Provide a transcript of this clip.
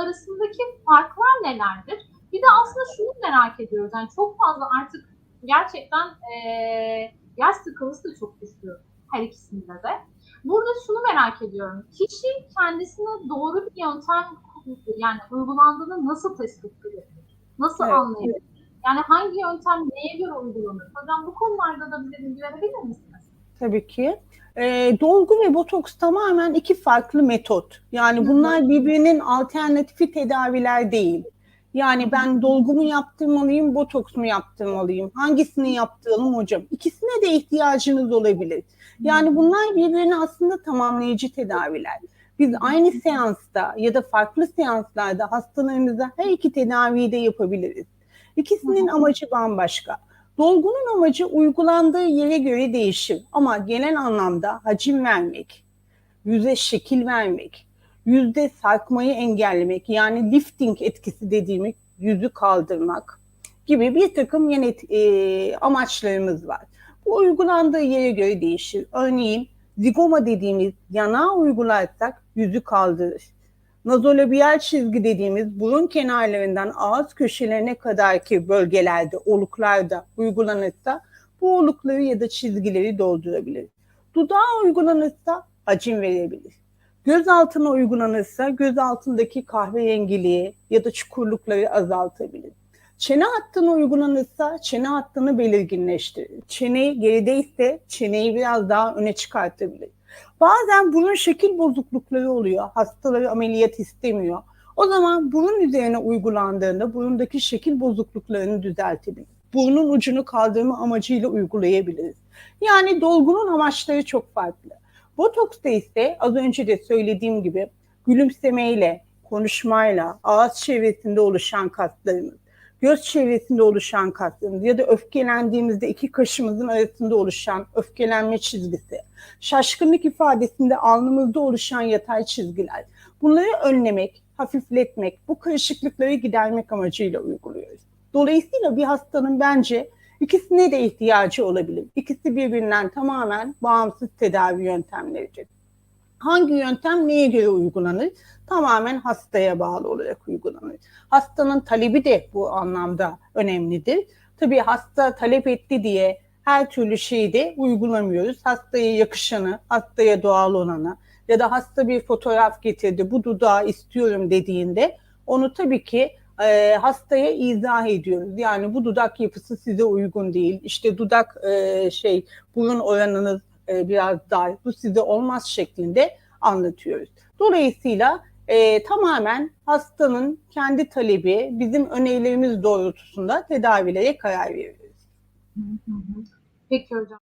arasındaki farklar nelerdir? Bir de aslında şunu merak ediyoruz. Yani çok fazla artık gerçekten eee yaş sıkılısı da çok düşüyor her ikisinde de. Burada şunu merak ediyorum. Kişi kendisine doğru bir yöntem yani uygulandığını nasıl tespit edebilir? Nasıl Evet, anlayabilir? Yani hangi yöntem neye göre uygulanır? Hocam bu konularda da bize bilgi verebilir misiniz? Tabii ki. E, dolgu ve botoks tamamen iki farklı metot. Yani bunlar birbirinin alternatifi tedaviler değil. Yani ben dolgu mu yaptırmalıyım, botoks mu yaptırmalıyım? Hangisini yaptıralım hocam? İkisine de ihtiyacınız olabilir. Yani bunlar birbirini aslında tamamlayıcı tedaviler. Biz aynı seansta ya da farklı seanslarda hastalarımıza her iki tedaviyi de yapabiliriz. İkisinin amacı bambaşka. Dolgunun amacı uygulandığı yere göre değişir ama genel anlamda hacim vermek, yüze şekil vermek, yüzde sarkmayı engellemek yani lifting etkisi dediğimiz yüzü kaldırmak gibi bir takım yine e, amaçlarımız var. Bu uygulandığı yere göre değişir. Örneğin zigoma dediğimiz yanağı uygularsak yüzü kaldırır. Nazolabiyal çizgi dediğimiz burun kenarlarından ağız köşelerine kadarki bölgelerde, oluklarda uygulanırsa bu olukları ya da çizgileri doldurabilir. Dudağa uygulanırsa hacim verebilir. Göz altına uygulanırsa göz altındaki kahverengiliği ya da çukurlukları azaltabilir. Çene hattına uygulanırsa çene hattını belirginleştirir. Çene gerideyse çeneyi biraz daha öne çıkartabilir. Bazen burun şekil bozuklukları oluyor. Hastaları ameliyat istemiyor. O zaman burun üzerine uygulandığında burundaki şekil bozukluklarını düzeltebilir. Burnun ucunu kaldırma amacıyla uygulayabiliriz. Yani dolgunun amaçları çok farklı. Botoksta ise az önce de söylediğim gibi gülümsemeyle, konuşmayla, ağız çevresinde oluşan kaslarımız, göz çevresinde oluşan kaslarımız ya da öfkelendiğimizde iki kaşımızın arasında oluşan öfkelenme çizgisi, şaşkınlık ifadesinde alnımızda oluşan yatay çizgiler. Bunları önlemek, hafifletmek, bu karışıklıkları gidermek amacıyla uyguluyoruz. Dolayısıyla bir hastanın bence ikisine de ihtiyacı olabilir. İkisi birbirinden tamamen bağımsız tedavi yöntemleridir. Hangi yöntem neye göre uygulanır? Tamamen hastaya bağlı olarak uygulanır. Hastanın talebi de bu anlamda önemlidir. Tabii hasta talep etti diye her türlü şeyi de uygulamıyoruz. Hastaya yakışanı, hastaya doğal olanı ya da hasta bir fotoğraf getirdi, bu dudağı istiyorum dediğinde onu tabii ki e, hastaya izah ediyoruz. Yani bu dudak yapısı size uygun değil. İşte dudak e, şey burun oranınız e, biraz dar, bu size olmaz şeklinde anlatıyoruz. Dolayısıyla e, tamamen hastanın kendi talebi, bizim önerilerimiz doğrultusunda tedavilere karar veriyoruz. Peki hocam.